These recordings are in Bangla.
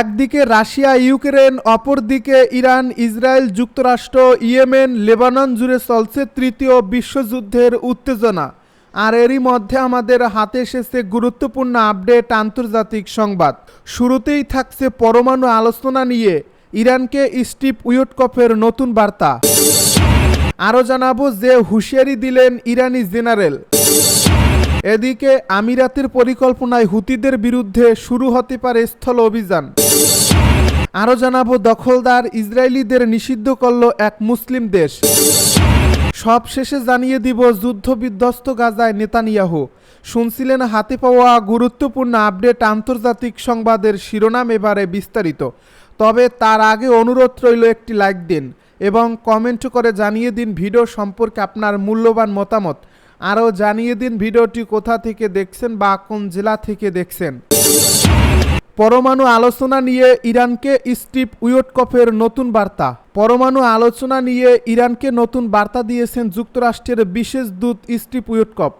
একদিকে রাশিয়া, ইউক্রেন, অপরদিকে ইরান, ইসরায়েল, যুক্তরাষ্ট্র, ইয়েমেন, লেবানন জুড়ে চলছে তৃতীয় বিশ্বযুদ্ধের উত্তেজনা। আর এরই মধ্যে আমাদের হাতে এসেছে গুরুত্বপূর্ণ আপডেট আন্তর্জাতিক সংবাদ। শুরুতেই থাকছে পরমাণু আলোচনা নিয়ে ইরানকে স্টিভ উইটকফের নতুন বার্তা। আরও জানাব যে হুঁশিয়ারি দিলেন ইরানি জেনারেল। এদিকে আমিরাতের পরিকল্পনায় হুতিদের বিরুদ্ধে শুরু হতে পারে স্থল অভিযান। আরও জানাব, দখলদার ইসরায়েলিদের নিষিদ্ধ করল এক মুসলিম দেশ। সব শেষে জানিয়ে দিব যুদ্ধ বিধ্বস্ত গাজায় নেতানিয়াহু। শুনছিলেন, হাতে পাওয়া গুরুত্বপূর্ণ আপডেট আন্তর্জাতিক সংবাদের শিরোনাম এবারে বিস্তারিত। তবে তার আগে অনুরোধ রইল একটি লাইক দিন এবং কমেন্ট করে জানিয়ে দিন ভিডিও সম্পর্কে আপনার মূল্যবান মতামত। আরও জানিয়ে দিন ভিডিওটি কোথা থেকে দেখছেন বা কোন জেলা থেকে দেখছেন। পরমাণু আলোচনা নিয়ে ইরানকে স্টিভ উইটকফের নতুন বার্তা। পরমাণু আলোচনা নিয়ে ইরানকে নতুন বার্তা দিয়েছেন যুক্তরাষ্ট্রের বিশেষ দূত স্টিভ উইটকফ।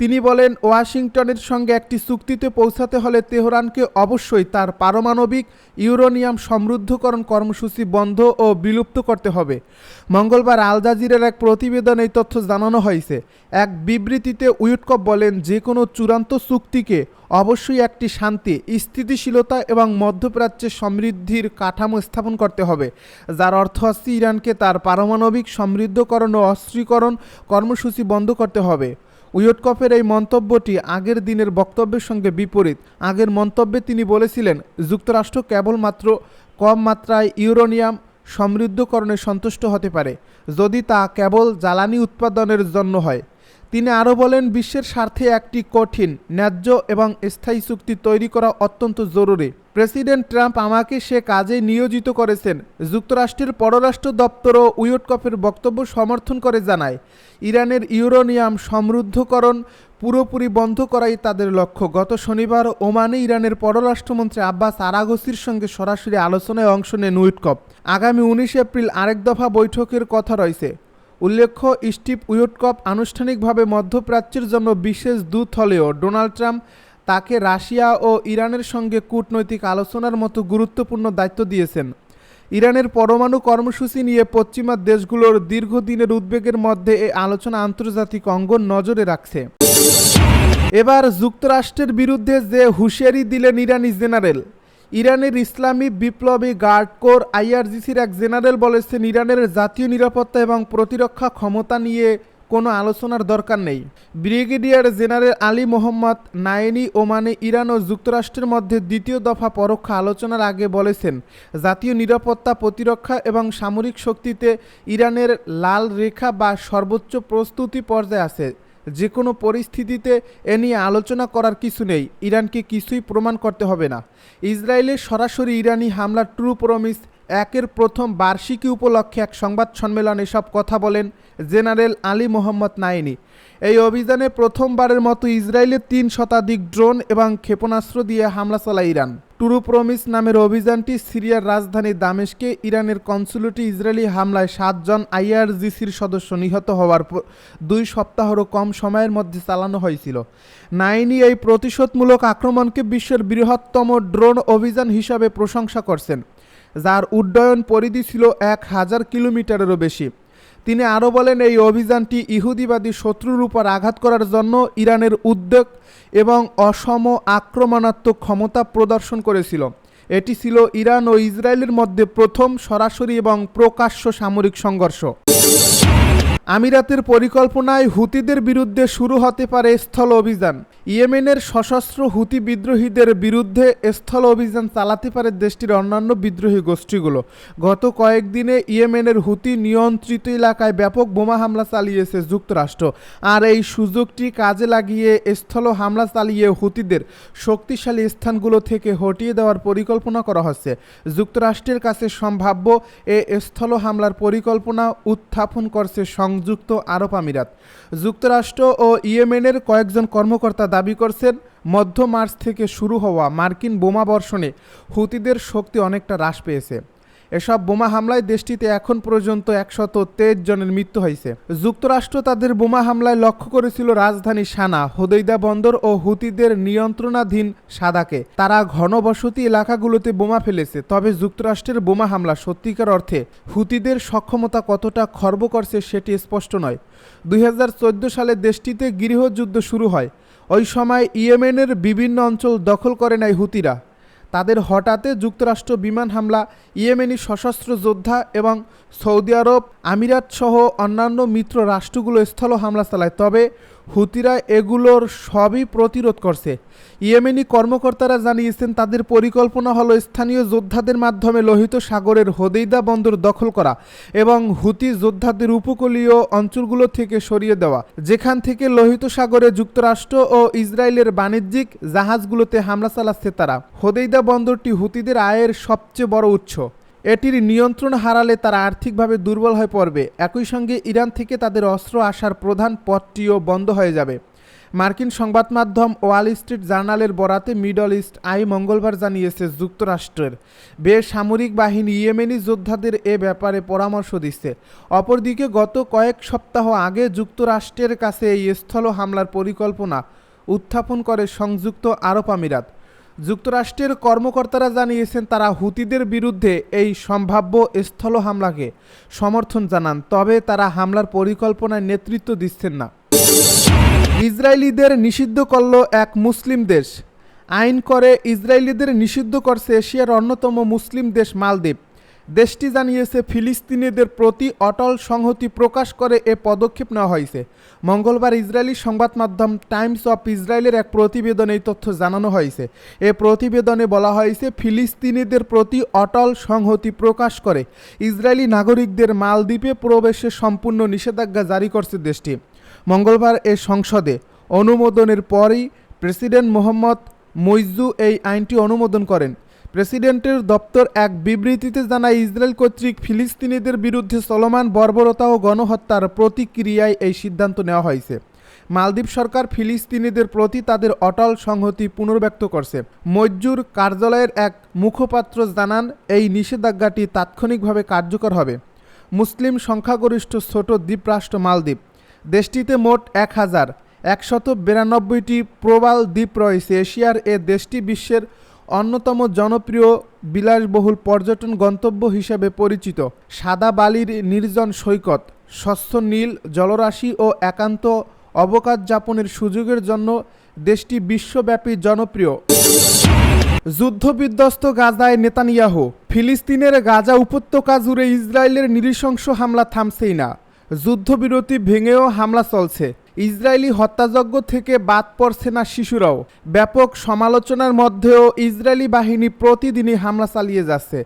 তিনি বলেন, ওয়াশিংটনের সঙ্গে একটি চুক্তিতে পৌঁছাতে হলে তেহরানকে অবশ্যই তার পারমাণবিক ইউরোনিয়াম সমৃদ্ধকরণ কর্মসূচি বন্ধ ও বিলুপ্ত করতে হবে। মঙ্গলবার আল জাজিরের এক প্রতিবেদন এই তথ্য জানানো হয়েছে। এক বিবৃতিতে উইটকপ বলেন যে কোনো চূড়ান্ত চুক্তিকে অবশ্যই একটি শান্তি, স্থিতিশীলতা এবং মধ্যপ্রাচ্যে সমৃদ্ধির কাঠামো স্থাপন করতে হবে, যার অর্থ হচ্ছে ইরানকে তার পারমাণবিক সমৃদ্ধকরণ ও অস্ত্রীকরণ কর্মসূচি বন্ধ করতে হবে। উইটকফের এই মন্তব্যটি আগের দিনের বক্তব্যের সঙ্গে বিপরীত। আগের মন্তব্যে তিনি বলেছিলেন, যুক্তরাষ্ট্র কেবলমাত্র কম মাত্রায় ইউরোনিয়াম সমৃদ্ধকরণে সন্তুষ্ট হতে পারে, যদি তা কেবল জ্বালানি উৎপাদনের জন্য হয়। তিনি আরও বলেন, বিশ্বের স্বার্থে একটি কঠিন, ন্যায্য এবং স্থায়ী চুক্তি তৈরি করা অত্যন্ত জরুরি। প্রেসিডেন্ট ট্রাম্প আমাকে সে কাজে নিয়োজিত করেছেন। যুক্তরাষ্ট্রের পররাষ্ট্র দপ্তরও উইটকফের বক্তব্য সমর্থন করে জানায়, ইরানের ইউরোনিয়াম সমৃদ্ধকরণ পুরোপুরি বন্ধ করাই তাদের লক্ষ্য। গত শনিবার ওমানে ইরানের পররাষ্ট্রমন্ত্রী আব্বাস আরাগসির সঙ্গে সরাসরি আলোচনায় অংশ নেন উইটকপ আগামী উনিশ এপ্রিল আরেক দফা বৈঠকের কথা রয়েছে। উল্লেখ্য, স্টিভ উইটকপ আনুষ্ঠানিকভাবে মধ্যপ্রাচ্যের জন্য বিশেষ দূত হলেও ডোনাল্ড ট্রাম্প তাকে রাশিয়া ও ইরানের সঙ্গে কূটনৈতিক আলোচনার মতো গুরুত্বপূর্ণ দায়িত্ব দিয়েছেন। ইরানের পরমাণু কর্মসূচি নিয়ে পশ্চিমা দেশগুলোর দীর্ঘদিনের উদ্বেগের মধ্যে এই আলোচনা আন্তর্জাতিক অঙ্গন নজরে রাখছে। এবার যুক্তরাষ্ট্রের বিরুদ্ধে যে হুঁশিয়ারি দিলেন ইরানি জেনারেল ইরানের ইসলামী বিপ্লবী গার্ড কোর আইআরজিসির এক জেনারেল বলেছেন, ইরানের জাতীয় নিরাপত্তা এবং প্রতিরক্ষা ক্ষমতা নিয়ে কোনো আলোচনার দরকার নেই। Brigadier general Ali Mohammad Naeini ওমানে ইরান ও যুক্তরাষ্ট্রের মধ্যে দ্বিতীয় দফা পরোক্ষ আলোচনার আগে বলেছেন, জাতীয় নিরাপত্তা, প্রতিরক্ষা এবং সামরিক শক্তিতে ইরানের লাল রেখা বা সর্বোচ্চ প্রস্তুতি পর্যায়ে আছে। যে কোনো পরিস্থিতিতে এ নিয়ে আলোচনা করার কিছু নেই। ইরানকে কিছুই প্রমাণ করতে হবে না। ইসরায়েলের সরাসরি ইরানি হামলার ট্রু প্রমিস, একের প্রথম বার্ষিকী উপলক্ষে এক সংবাদ সম্মেলনে সব কথা বলেন জেনারেল আলী মোহাম্মদ নাইনি। এই অভিযানে প্রথমবারের মতো ইসরায়েলের তিন শতাধিক ড্রোন এবং ক্ষেপণাস্ত্র দিয়ে হামলা চালায় ইরান। টুরু প্রমিস নামের অভিযানটি সিরিয়ার রাজধানী দামেশকে ইরানের কনসুলেটি ইসরায়েলি হামলায় সাতজন আইআরজিসির সদস্য নিহত হওয়ার দুই সপ্তাহেরও কম সময়ের মধ্যে চালানো হয়েছিল। নাইনি এই প্রতিশোধমূলক আক্রমণকে বিশ্বের বৃহত্তম ড্রোন অভিযান হিসাবে প্রশংসা করছেন, যার উড্ডয়ন পরিধি ছিল এক হাজার কিলোমিটারেরও বেশি। তিনি আরও বলেন, এই অভিযানটি ইহুদিবাদী শত্রুর উপর আঘাত করার জন্য ইরানের উদ্যোগ এবং অসম আক্রমণাত্মক ক্ষমতা প্রদর্শন করেছিল। এটি ছিল ইরান ও ইসরায়েলের মধ্যে প্রথম সরাসরি এবং প্রকাশ্য সামরিক সংঘর্ষ। আমিরাতের পরিকল্পনায় হুতিদের বিরুদ্ধে শুরু হতে পারে স্থল অভিযান। ইয়েমেনের সশস্ত্র হুতি বিদ্রোহীদের বিরুদ্ধে স্থল অভিযান চালাতে পারে দেশটির অন্যান্য বিদ্রোহী গোষ্ঠীগুলো। গত কয়েকদিনে ইয়েমেনের হুতি নিয়ন্ত্রিত এলাকায় ব্যাপক বোমা হামলা চালিয়েছে যুক্তরাষ্ট্র। আর এই সুযোগটি কাজে লাগিয়ে স্থল হামলা চালিয়ে হুতিদের শক্তিশালী স্থানগুলো থেকে হটিয়ে দেওয়ার পরিকল্পনা করা হচ্ছে। যুক্তরাষ্ট্রের কাছে সম্ভাব্য এ স্থল হামলার পরিকল্পনা উত্থাপন করছে সংযুক্ত আরব আমিরাত। যুক্তরাষ্ট্র ও ইয়েমেনের কয়েকজন কর্মকর্তা দাবি করছেন, মধ্য মার্চ থেকে শুরু হওয়া মার্কিন বোমা বর্ষণে হুতিদের শক্তি অনেকটা হ্রাস পেয়েছে। এসব বোমা হামলায় দেশটিতে এখন পর্যন্ত একশত তেইশ জনের মৃত্যু হয়েছে। যুক্তরাষ্ট্র তাদের বোমা হামলায় লক্ষ্য করেছিল রাজধানী সানা, হোদেইদা বন্দর ও হুতিদের নিয়ন্ত্রণাধীন সাদাকে। তারা ঘনবসতি এলাকাগুলোতে বোমা ফেলেছে, তবে যুক্তরাষ্ট্রের বোমা হামলা সত্যিকার অর্থে হুতিদের সক্ষমতা কতটা খর্ব করছে সেটি স্পষ্ট নয়। দুই সালে দেশটিতে গৃহযুদ্ধ শুরু হয়। ওই সময় ইয়েমেনের বিভিন্ন অঞ্চল দখল করে নেয় হুতিরা। তাদের হঠাতে যুক্তরাষ্ট্র বিমান হামলা, ইয়েমেনি সশস্ত্র যোদ্ধা এবং সৌদি আরব আমিরাত সহ অন্যান্য মিত্র রাষ্ট্রগুলো স্থল হামলা চালায়। তবে হুতিরা এগুলোর সবই প্রতিরোধ করছে। ইয়েমেনি কর্মকর্তারা জানিয়েছেন, তাদের পরিকল্পনা হলো স্থানীয় যোদ্ধাদের মাধ্যমে লোহিত সাগরের হদেইদা বন্দর দখল করা এবং হুতি যোদ্ধাদের উপকূলীয় অঞ্চলগুলো থেকে সরিয়ে দেওয়া, যেখান থেকে লোহিত সাগরে যুক্তরাষ্ট্র ও ইসরায়েলের বাণিজ্যিক জাহাজগুলোতে হামলা চালাচ্ছে তারা। হদেইদা বন্দরটি হুতিদের আয়ের সবচেয়ে বড় উৎস। এটির নিয়ন্ত্রণ হারালে তারা আর্থিকভাবে দুর্বল হয়ে পড়বে। একই সঙ্গে ইরান থেকে তাদের অস্ত্র আসার প্রধান পথটিও বন্ধ হয়ে যাবে। মার্কিন সংবাদ মাধ্যম ওয়াল স্ট্রিট জার্নালের বরাতে মিডল ইস্ট আই মঙ্গলবার জানিয়েছে যুক্তরাষ্ট্রের। বেসামরিক বাহিনী ইয়েমেনি যোদ্ধাদের এ ব্যাপারে পরামর্শ দিচ্ছে। অপরদিকে গত কয়েক সপ্তাহ আগে যুক্তরাষ্ট্রের কাছে এই স্থল হামলার পরিকল্পনা উত্থাপন করে সংযুক্ত আরব আমিরাত। যুক্তরাষ্ট্রের কর্মকর্তারা জানিয়েছেন তারা হুতিদের বিরুদ্ধে এই সম্ভাব্য স্থল হামলাকে সমর্থন জানান, তবে তারা হামলার পরিকল্পনায় নেতৃত্ব দিচ্ছেন না। ইসরায়েলিদের নিষিদ্ধ করল এক মুসলিম দেশ। আইন করে ইসরায়েলিদের নিষিদ্ধ করছে এশিয়ার অন্যতম মুসলিম দেশ মালদ্বীপ। দেশটি জানিয়েছে, ফিলিস্তিনিদের প্রতি অটল সংহতি প্রকাশ করে এ পদক্ষেপ নেওয়া হয়েছে। মঙ্গলবার ইসরায়েলি সংবাদ মাধ্যম টাইমস অফ ইসরায়েলের এক প্রতিবেদনে এই তথ্য জানানো হয়েছে। এ প্রতিবেদনে বলা হয়েছে, ফিলিস্তিনিদের প্রতি অটল সংহতি প্রকাশ করে ইসরায়েলি নাগরিকদের মালদ্বীপে প্রবেশে সম্পূর্ণ নিষেধাজ্ঞা জারি করছে দেশটি। মঙ্গলবার এ সংসদে অনুমোদনের পরই প্রেসিডেন্ট মোহাম্মদ মইজু এই আইনটি অনুমোদন করেন। প্রেসিডেন্টের দপ্তর এক বিবৃতিতে জানায়, ইসরায়েল কর্তৃক ফিলিস্তিনিদের বিরুদ্ধে চলমান বর্বরতা ও গণহত্যার প্রতিক্রিয়ায় এই সিদ্ধান্ত নেওয়া হয়েছে। মালদ্বীপ সরকার ফিলিস্তিনিদের প্রতি তাদের অটল সংহতি পুনর্ব্যক্ত করছে। মজ্জুর কার্যালয়ের এক মুখপাত্র জানান, এই নিষেধাজ্ঞাটি তাৎক্ষণিকভাবে কার্যকর হবে। মুসলিম সংখ্যাগরিষ্ঠ ছোট দ্বীপরাষ্ট্র মালদ্বীপ। দেশটিতে মোট এক হাজার একশত বিরানব্বইটি প্রবাল দ্বীপ রয়েছে। এশিয়ার এ দেশটি বিশ্বের অন্যতম জনপ্রিয় বিলাসবহুল পর্যটন গন্তব্য হিসেবে পরিচিত সাদা বালির নির্জন সৈকত, স্বচ্ছ নীল, জলরাশি ও একান্ত অবকাশ যাপনের সুযোগের জন্য দেশটি বিশ্বব্যাপী জনপ্রিয়। যুদ্ধবিধ্বস্ত গাজায় নেতানিয়াহু, ফিলিস্তিনের গাজা উপত্যকা জুড়ে ইসরায়েলের নৃশংস হামলা থামছেই না। যুদ্ধবিরতি ভেঙেও হামলা চলছে। ইসরায়েলি হত্যাযজ্ঞ থেকে বাদ পড়ছে না শিশুরাও। ব্যাপক সমালোচনার মধ্যেও ইসরায়েলি বাহিনী প্রতিদিনই হামলা চালিয়ে যাচ্ছে।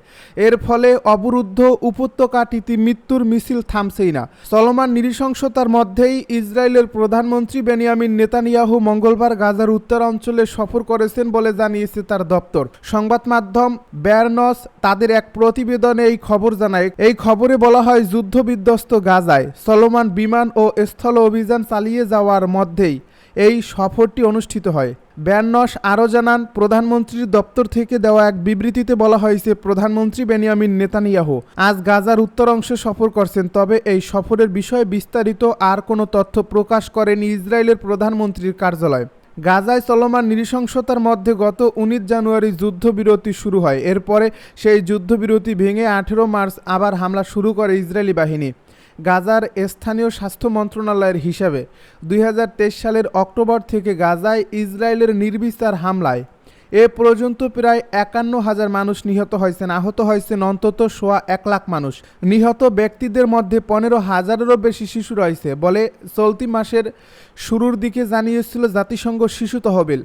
এর ফলে অবরুদ্ধ উপত্যকাটিতে মৃত্যুর মিছিল থামছেই না। চলমান নৃশংসতার মধ্যেই ইসরায়েলের প্রধানমন্ত্রী বেনিয়ামিন নেতানিয়াহু মঙ্গলবার গাজার উত্তরাঞ্চলে সফর করেছেন বলে জানিয়েছে তার দপ্তর। সংবাদ মাধ্যম ব্যারনস তাদের এক প্রতিবেদনে এই খবর জানায়, এই খবরে বলা হয় যুদ্ধবিধ্বস্ত গাজায় চলমান বিমান ও স্থল অভিযান চালিয়ে যাওয়ার মধ্যেই এই সফরটি অনুষ্ঠিত হয়। ব্যাননস আরও জানান, প্রধানমন্ত্রীর দপ্তর থেকে দেওয়া এক বিবৃতিতে বলা হয়েছে, প্রধানমন্ত্রী বেনিয়ামিন নেতানিয়াহু আজ গাজার উত্তর অংশে সফর করছেন, তবে এই সফরের বিষয়ে বিস্তারিত আর কোনো তথ্য প্রকাশ করেনি ইসরায়েলের প্রধানমন্ত্রীর কার্যালয়। গাজায় চলমান নৃশংসতার মধ্যে গত উনিশ জানুয়ারি যুদ্ধবিরতি শুরু হয়। এরপরে সেই যুদ্ধবিরতি ভেঙে আঠেরো মার্চ আবার হামলা শুরু করে ইসরায়েলি বাহিনী। গাজার স্থানীয় স্বাস্থ্য মন্ত্রণালয়ের হিসাবে দুই হাজার তেইশ সালের অক্টোবর থেকে গাজায় ইসরায়েলের নির্বিচার হামলায়। এ পর্যন্ত প্রায় একান্ন হাজার মানুষ নিহত হয়েছেন, আহত হয়েছেন অন্তত সোয়া এক লাখ মানুষ। নিহত ব্যক্তিদের মধ্যে পনেরো হাজারেরও বেশি শিশু রয়েছে বলে চলতি মাসের শুরুর দিকে জানিয়েছিল জাতিসংঘ শিশু তহবিল।